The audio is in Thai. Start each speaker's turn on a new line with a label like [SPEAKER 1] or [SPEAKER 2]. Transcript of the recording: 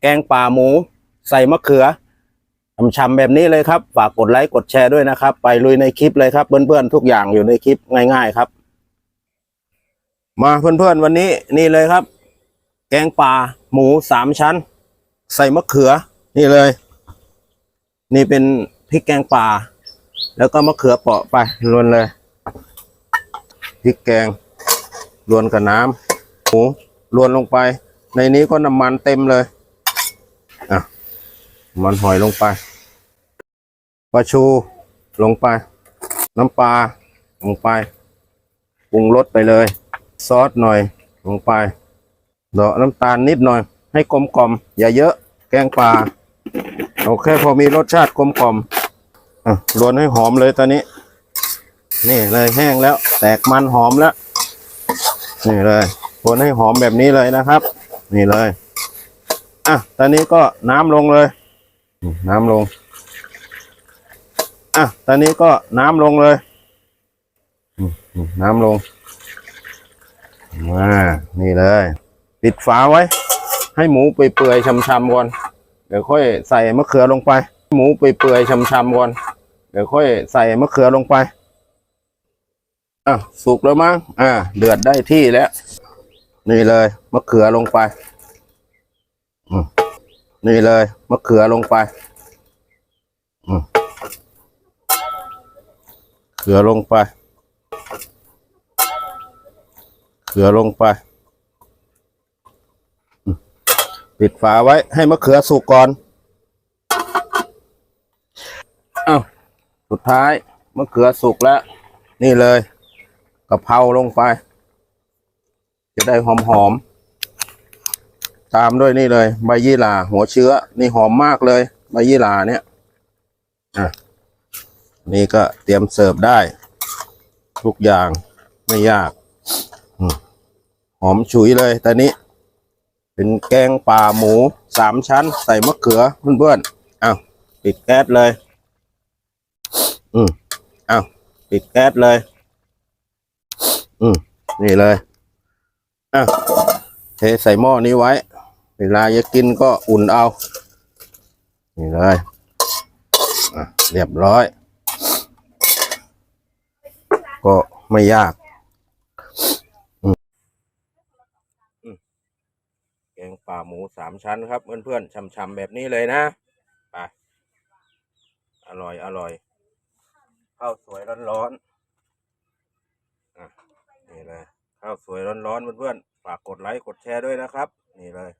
[SPEAKER 1] แกงป่าหมู ใส่มะเขือช่ำๆแบบนี้เลยครับ ฝากกดไลค์กดแชร์ด้วยนะครับ ไปลุยในคลิปเลยครับ เพื่อนๆทุกอย่างอยู่ในคลิปง่าย ๆครับ มาเพื่อนๆวันนี้นี่เลยครับ แกงป่าหมูสามชั้น ใส่มะเขือ นี่เลย นี่เป็นพริกแกงป่า แล้วก็มะเขือเปาะไปรวนเลยพริกแกงรวนกับน้ำหมูรวนลงไป ในนี้ก็น้ำมันเต็มเลย มันหอยลงไปปลาชูลงไป น้ำปลาลงไปปรุงรสไปเลย ซอสหน่อยลงไปดอกน้ำตาลนิดหน่อย ให้กลมกล่อม อย่าเยอะแกงปลาเอาแค่พอมีรสชาติกลมกล่อมอะรวนให้หอมเลยตอนนี้ นี่เลยแห้งแล้ว แตกมันหอมแล้ว นี่เลยคนให้หอมแบบนี้เลยนะครับ นี่เลยอะตอนนี้ก็น้ำลงเลย น้ำลง อะ ตอนนี้ก็น้ำลงเลย น้ำลง มา นี่เลย ปิดฝาไว้ ให้หมูเปื่อยๆช้ำๆก่อน เดี๋ยวค่อยใส่มะเขือลงไป หมูเปื่อยๆช้ำๆก่อน เดี๋ยวค่อยใส่มะเขือลงไป อะ สุกแล้วมั้ง อ่า เดือดได้ที่แล้ว นี่เลย มะเขือลงไป นี่เลยมะเขือลงไปเขือลงไป เขือลงไป ปิดฝาไว้ให้มะเขือสุกก่อนอ้าวสุดท้ายมะเขือสุกแล้ว นี่เลยกะเพราลงไป จะได้หอมหอม ตามด้วยนี่เลย ใบยี่หร่าหัวเชื้อ นี่หอมมากเลย ใบยี่หร่าเนี่ยอะนี่ก็เตรียมเสิร์ฟได้ ทุกอย่างไม่ยากหอมฉุยเลยตอนนี้ เป็นแกงป่าหมูสามชั้น ใส่มะเขือเพื่อนๆอ้าวปิดแก๊สเลย อืมอ้าวปิดแก๊สเลย อืมนี่เลยอะเทใส่หม้อนี้ไว้ เวลาจะกินก็อุ่นเอา นี่เลยเรียบร้อย ก็ไม่ยากแกงป่าหมูสามชั้นครับเพื่อนๆช่ำๆแบบนี้เลยนะไปอร่อยอร่อยข้าวสวยร้อนๆอะนี่เลยข้าวสวยร้อนๆเพื่อนๆฝากกดไลค์กดแชร์ด้วยนะครับ นี่เลย